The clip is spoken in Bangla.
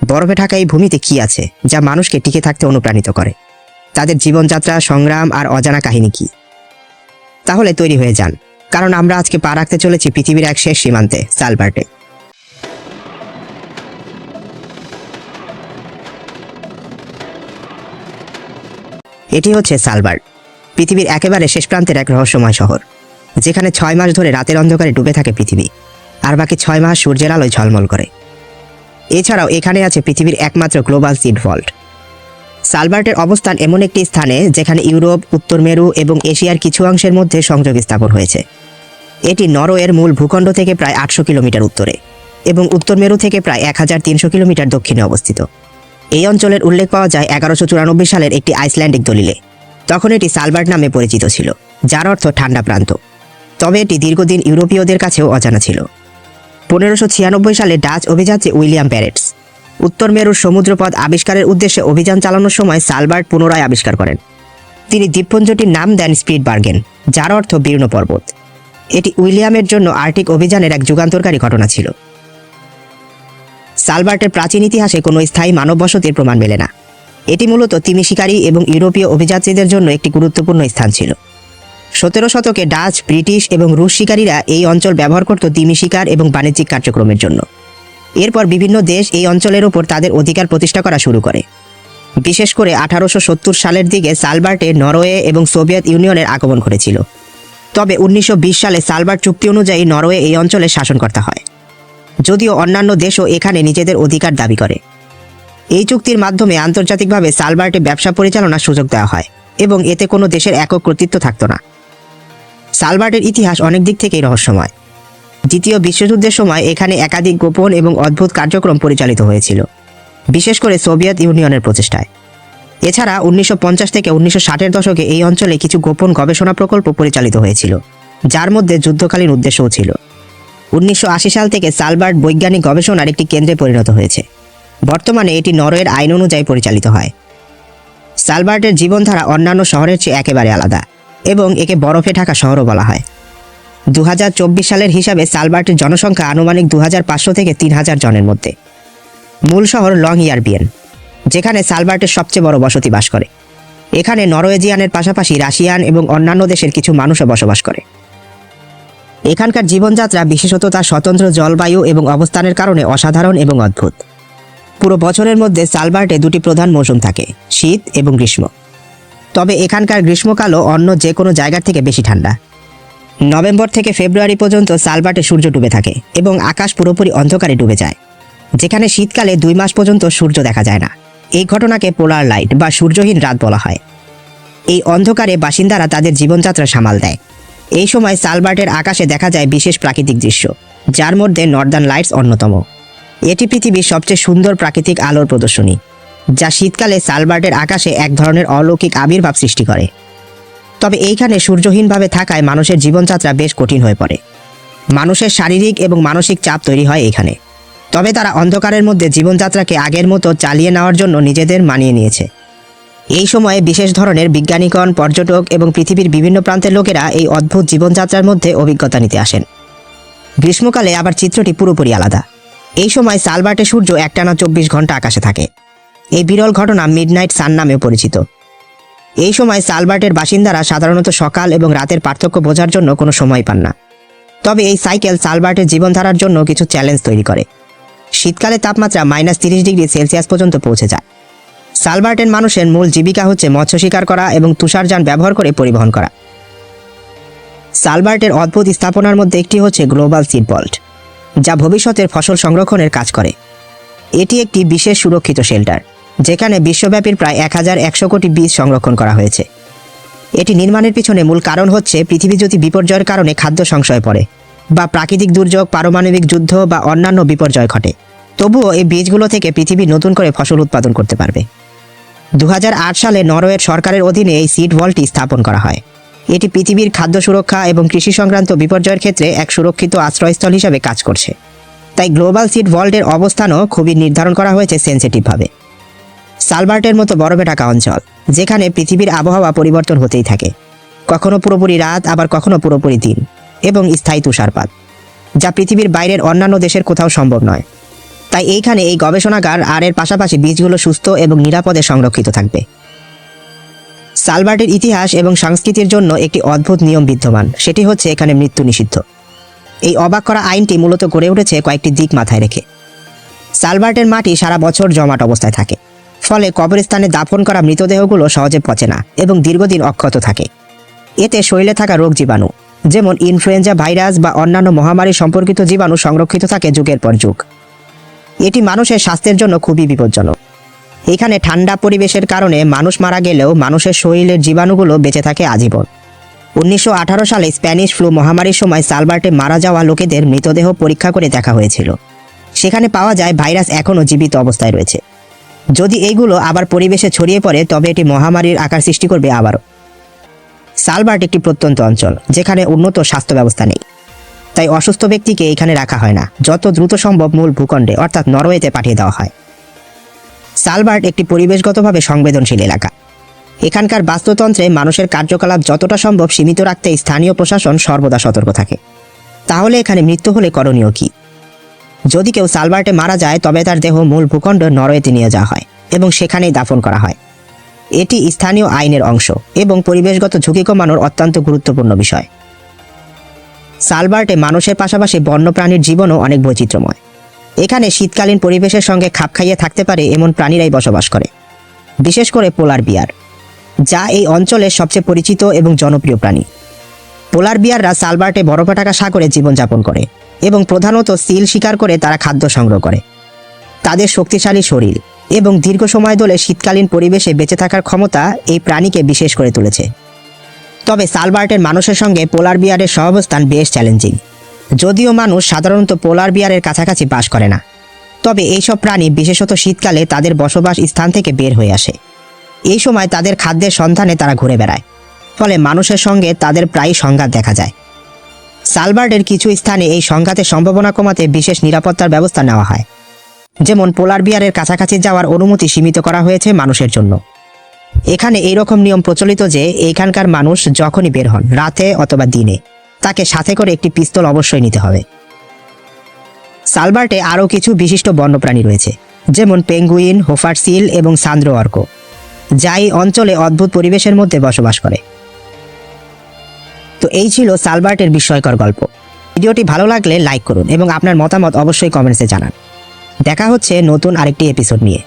বরফে ঢাকা এই ভূমিতে কি আছে যা মানুষকে টিকে থাকতে অনুপ্রাণিত করে? তাদের জীবনযাত্রা, সংগ্রাম আর অজানা কাহিনী কি? তাহলে তৈরি হয়ে যান, কারণ আমরা আজকে পা রাখতে চলেছি পৃথিবীর এক শেষ সীমান্তে, সালবার্টে। এটি হচ্ছে সালবার্ট, পৃথিবীর একেবারে শেষ প্রান্তের এক রহস্যময় শহর, যেখানে ছয় মাস ধরে রাতের অন্ধকারে ডুবে থাকে পৃথিবী, আর বাকি ছয় মাস সূর্যের আলোয় ঝলমল করে। এছাড়াও এখানে আছে পৃথিবীর একমাত্র গ্লোবাল সিড ভল্ট। সালবার্টের অবস্থান এমন একটি স্থানে যেখানে ইউরোপ, উত্তর মেরু এবং এশিয়ার কিছু অংশের মধ্যে সংযোগ স্থাপন হয়েছে। এটি নরওয়ের মূল ভূখণ্ড থেকে প্রায় আটশো কিলোমিটার উত্তরে এবং উত্তর মেরু থেকে প্রায় এক হাজার তিনশো কিলোমিটার দক্ষিণে অবস্থিত। এই অঞ্চলের উল্লেখ পাওয়া যায় এগারোশো চুরানব্বই সালের একটি আইসল্যান্ডিক দলিলে। তখন এটি সালবার্ট নামে পরিচিত ছিল, যার অর্থ ঠান্ডা প্রান্ত। তবে এটি দীর্ঘদিন ইউরোপীয়দের কাছেও অজানা ছিল। পনেরোশো সালে ডাচ অভিযাত্রী উইলিয়াম প্যারেটস উত্তর মেরুর সমুদ্রপথ আবিষ্কারের উদ্দেশ্যে অভিযান চালানোর সময় সালবার্ট পুনরায় আবিষ্কার করেন। তিনি দ্বীপপুঞ্জটির নাম দেন স্পিডবার্গেন যার অর্থ বীর্ণ পর্বত। এটি উইলিয়ামের জন্য আর্টিক অভিযানের এক যুগান্তরকারী ঘটনা ছিল। সালবার্টের প্রাচীন ইতিহাসে কোনো স্থায়ী মানব বসতির প্রমাণ মেলে না। এটি মূলত তিমি শিকারী এবং ইউরোপীয় অভিযাত্রীদের জন্য একটি গুরুত্বপূর্ণ স্থান ছিল। সতেরো শতকে ডাচ, ব্রিটিশ এবং রুশ শিকারীরা এই অঞ্চল ব্যবহার করত তিমি শিকার এবং বাণিজ্যিক কার্যক্রমের জন্য। এরপর বিভিন্ন দেশ এই অঞ্চলের ওপর তাদের অধিকার প্রতিষ্ঠা করা শুরু করে। বিশেষ করে আঠারোশো সত্তর সালের দিকে সালবার্টে নরওয়ে এবং সোভিয়েত ইউনিয়নের আগমন ঘটেছিল। তবে উনিশশো বিশ সালে সালবার্ট চুক্তি অনুযায়ী নরওয়ে এই অঞ্চলে শাসনকর্তা হয়। যদিও অন্যান্য দেশও এখানে নিজেদের অধিকার দাবি করে। এই চুক্তির মাধ্যমে আন্তর্জাতিকভাবে সালবার্টে ব্যবসা পরিচালনার সুযোগ দেওয়া হয় এবং এতে কোনো দেশের একক কর্তৃত্ব থাকতো না। সালবার্টের ইতিহাস অনেক দিক থেকেই রহস্যময়। দ্বিতীয় বিশ্বযুদ্ধের সময় এখানে একাধিক গোপন এবং অদ্ভুত কার্যক্রম পরিচালিত হয়েছিল, বিশেষ করে সোভিয়েত ইউনিয়নের প্রচেষ্টায়। এছাড়া উনিশশো পঞ্চাশ থেকে উনিশশো ষাটের দশকে এই অঞ্চলে কিছু গোপন গবেষণা প্রকল্প পরিচালিত হয়েছিল, যার মধ্যে যুদ্ধকালীন উদ্দেশ্যও ছিল। উনিশশো আশি সাল থেকে সালবার্ট বৈজ্ঞানিক গবেষণার একটি কেন্দ্রে পরিণত হয়েছে। বর্তমানে এটি নরওয়ের আইন অনুযায়ী পরিচালিত হয়। সালবার্টের জীবনধারা অন্যান্য শহরের চেয়ে একেবারে আলাদা। এবং একে বরফে ঢাকা শহরও বলা হয়। দু হাজার চব্বিশ সালের হিসাবে সালবার্টের জনসংখ্যা আনুমানিক দু হাজার পাঁচশো থেকে তিন হাজার জনের মধ্যে। মূল শহর লং ইয়ারবিয়েন যেখানে সালবার্টের সবচেয়ে বড় বসতি বাস করে। এখানে নরওয়েজিয়ানের পাশাপাশি রাশিয়ান এবং অন্যান্য দেশের কিছু মানুষও বসবাস করে। এখানকার জীবনযাত্রা, বিশেষত তার স্বতন্ত্র জলবায়ু এবং অবস্থানের কারণে অসাধারণ এবং অদ্ভুত। পুরো বছরের মধ্যে সালবার্টে দুটি প্রধান মৌসুম থাকে, শীত এবং গ্রীষ্ম। তবে এখানকার গ্রীষ্মকালও অন্য যে কোনো জায়গার থেকে বেশি ঠান্ডা। নভেম্বর থেকে ফেব্রুয়ারি পর্যন্ত সালবার্টে সূর্য ডুবে থাকে এবং আকাশ পুরোপুরি অন্ধকারে ডুবে যায়, যেখানে শীতকালে দুই মাস পর্যন্ত সূর্য দেখা যায় না। এই ঘটনাকে পোলার লাইট বা সূর্যহীন রাত বলা হয়। এই অন্ধকারে বাসিন্দারা তাদের জীবনযাত্রা সামাল দেয়। এই সময় সালবার্টের আকাশে দেখা যায় বিশেষ প্রাকৃতিক দৃশ্য, যার মধ্যে নর্দার্ন লাইটস অন্যতম। এটি পৃথিবীর সবচেয়ে সুন্দর প্রাকৃতিক আলোর প্রদর্শনী। যা শীতকালে সালবার্টের আকাশে এক ধরনের অলৌকিক আবির্ভাব সৃষ্টি করে। তবে এইখানে সূর্যহীনভাবে থাকায় মানুষের জীবনযাত্রা বেশ কঠিন হয়ে পড়ে। মানুষের শারীরিক এবং মানসিক চাপ তৈরি হয় এখানে তবে তারা অন্ধকারের মধ্যে জীবনযাত্রাকে আগের মতো চালিয়ে নেওয়ার জন্য নিজেদের মানিয়ে নিয়েছে। এই সময়ে বিশেষ ধরনের বিজ্ঞানীগণ, পর্যটক এবং পৃথিবীর বিভিন্ন প্রান্তের লোকেরা এই অদ্ভুত জীবনযাত্রার মধ্যে অভিজ্ঞতা নিতে আসেন। গ্রীষ্মকালে আবার চিত্রটি পুরোপুরি আলাদা। এই সময় সালবার্টে সূর্য একটানা চব্বিশ ঘণ্টা আকাশে থাকে। এই বিরল ঘটনা মিডনাইট সান নামেও পরিচিত। এই সময় সালবার্টের বাসিন্দারা সাধারণত সকাল এবং রাতের পার্থক্য বোঝার জন্য কোনো সময় পান না। তবে এই সাইকেল সালবার্টের জীবনধারার জন্য কিছু চ্যালেঞ্জ তৈরি করে। শীতকালে তাপমাত্রা মাইনাস তিরিশ ডিগ্রি সেলসিয়াস পর্যন্ত পৌঁছে যায়। সালবার্টের মানুষের মূল জীবিকা হচ্ছে মৎস্য শিকার করা এবং তুষারযান ব্যবহার করে পরিবহন করা। সালবার্টের অদ্ভুত স্থাপনার মধ্যে একটি হচ্ছে গ্লোবাল সিড বল্ট যা ভবিষ্যতের ফসল সংরক্ষণের কাজ করে। এটি একটি বিশেষ সুরক্ষিত শেল্টার। যেখানে বিশ্বব্যাপী প্রায় এক হাজার একশো কোটি বীজ সংরক্ষণ করা হয়েছে। এটি নির্মাণের পিছনে মূল কারণ হচ্ছে পৃথিবী যদি বিপর্যয়ের কারণে খাদ্য সংশয় পড়ে বা প্রাকৃতিক দুর্যোগ, পারমাণবিক যুদ্ধ বা অন্যান্য বিপর্যয় ঘটে, তবুও এই বীজগুলো থেকে পৃথিবী নতুন করে ফসল উৎপাদন করতে পারবে। দু হাজার আট সালে নরওয়ের সরকারের অধীনে এই সিড ভলটি স্থাপন করা হয়। এটি পৃথিবীর খাদ্য সুরক্ষা এবং কৃষি সংক্রান্ত বিপর্যয়ের ক্ষেত্রে এক সুরক্ষিত আশ্রয়স্থল হিসাবে কাজ করছে। তাই গ্লোবাল সিড ভল্টের অবস্থানও খুবই নির্ধারণ করা হয়েছে সেন্সিটিভভাবে। সালবার্টের মতো বরফে ঢাকা অঞ্চল, যেখানে পৃথিবীর আবহাওয়া পরিবর্তন হতেই থাকে। কখনো পুরোপুরি রাত, আবার কখনো পুরোপুরি দিন, এবং স্থায়ী তুষারপাত, যা পৃথিবীর বাইরের অন্যান্য দেশের কোথাও সম্ভব নয়। তাই এইখানে এই গবেষণাগার আর এর পাশাপাশি বীজগুলো সুস্থ এবং নিরাপদে সংরক্ষিত থাকবে। সালবার্টের ইতিহাস এবং সংস্কৃতির জন্য একটি অদ্ভুত নিয়ম বিদ্যমান, সেটি হচ্ছে এখানে মৃত্যু নিষিদ্ধ। এই অবাক করা আইনটি মূলত গড়ে উঠেছে কয়েকটি দিক মাথায় রেখে। সালবার্টের মাটি সারা বছর জমাট অবস্থায় থাকে। ফলে কবরস্থানে দাফন করা মৃতদেহগুলো সহজে পচে না এবং দীর্ঘদিন অক্ষত থাকে। এতে শরীরে থাকা রোগ জীবাণু, যেমন ইনফ্লুয়েঞ্জা ভাইরাস বা অন্যান্য মহামারী সম্পর্কিত জীবাণু সংরক্ষিত থাকে যুগের পর যুগ। এটি মানুষের স্বাস্থ্যের জন্য খুবই বিপজ্জনক। এখানে ঠান্ডা পরিবেশের কারণে মানুষ মারা গেলেও মানুষের শরীরের জীবাণুগুলো বেঁচে থাকে আজীবন। উনিশশো আঠারো সালে স্প্যানিশ ফ্লু মহামারীর সময় সালবার্টে মারা যাওয়া লোকেদের মৃতদেহ পরীক্ষা করে দেখা হয়েছিল। সেখানে পাওয়া যায় ভাইরাস এখনও জীবিত অবস্থায় রয়েছে। যদি এইগুলো আবার পরিবেশে ছড়িয়ে পড়ে, তবে এটি মহামারীর আকার সৃষ্টি করবে আবারও। সালবার্ট একটি প্রত্যন্ত অঞ্চল, যেখানে উন্নত স্বাস্থ্য ব্যবস্থা নেই। তাই অসুস্থ ব্যক্তিকে এখানে রাখা হয় না। যত দ্রুত সম্ভব মূল ভূখণ্ডে, অর্থাৎ নরওয়েতে পাঠিয়ে দেওয়া হয়। সালবার্ট একটি পরিবেশগতভাবে সংবেদনশীল এলাকা। এখানকার বাস্তুতন্ত্রে মানুষের কার্যকলাপ যতটা সম্ভব সীমিত রাখতে স্থানীয় প্রশাসন সর্বদা সতর্ক থাকে। তাহলে এখানে মৃত্যু হলে করণীয় কি? যদি কেউ সালবার্টে মারা যায়, তবে তার দেহ মূল ভূখণ্ড নরওয়েতে নিয়ে যাওয়া হয় এবং সেখানেই দাফন করা হয়। এটি স্থানীয় আইনের অংশ এবং পরিবেশগত ঝুঁকি কমানোর অত্যন্ত গুরুত্বপূর্ণ বিষয়। সালবার্টে মানুষের পাশাপাশি বন্যপ্রাণীর জীবনও অনেক বৈচিত্র্যময়। এখানে শীতকালীন পরিবেশের সঙ্গে খাপ খাইয়ে থাকতে পারে এমন প্রাণীরাই বসবাস করে, বিশেষ করে পোলার বিয়ার, যা এই অঞ্চলের সবচেয়ে পরিচিত এবং জনপ্রিয় প্রাণী। পোলার বিয়াররা সালবার্টে বরফাটাকা সাগরে জীবনযাপন করে। এবং প্রধানত সিল শিকার করে তারা খাদ্য সংগ্রহ করে। তাদের শক্তিশালী শরীর এবং দীর্ঘ সময় ধরে শীতকালীন পরিবেশে বেঁচে থাকার ক্ষমতা এই প্রাণীকে বিশেষ করে তুলেছে। তবে সালবার্টের মানুষের সঙ্গে পোলার বিয়ারের সহাবস্থান বেশ চ্যালেঞ্জিং। যদিও মানুষ সাধারণত পোলার বিয়ারের কাছাকাছি বাস করে না। তবে এইসব প্রাণী বিশেষত শীতকালে তাদের বসবাস স্থান থেকে বের হয়ে আসে। এই সময় তাদের খাদ্যের সন্ধানে তারা ঘুরে বেড়ায়। ফলে মানুষের সঙ্গে তাদের প্রায় সংঘাত দেখা যায়। সালবার্ডের কিছু স্থানে এই সংঘাতের সম্ভাবনা কমাতে বিশেষ নিরাপত্তার ব্যবস্থা নেওয়া হয়। যেমন পোলার বিয়ারের কাছাকাছি যাওয়ার অনুমতি সীমিত করা হয়েছে মানুষের জন্য। এখানে এইরকম নিয়ম প্রচলিত যে এইখানকার মানুষ যখনই বের হন, রাতে অথবা দিনে, তাকে সাথে করে একটি পিস্তল অবশ্যই নিতে হবে। সালবার্টে আরও কিছু বিশিষ্ট বন্যপ্রাণী রয়েছে, যেমন পেঙ্গুইন, হোফার সিল এবং সান্দ্রো অর্ক, যা এই অঞ্চলে অদ্ভুত পরিবেশের মধ্যে বসবাস করে। তো এই ছিল সালবার্টের বিস্ময়কর গল্প। ভিডিওটি ভালো লাগলে লাইক করুন এবং আপনার মতামত অবশ্যই কমেন্টসে জানান। দেখা হচ্ছে নতুন আরেকটি এপিসোড নিয়ে।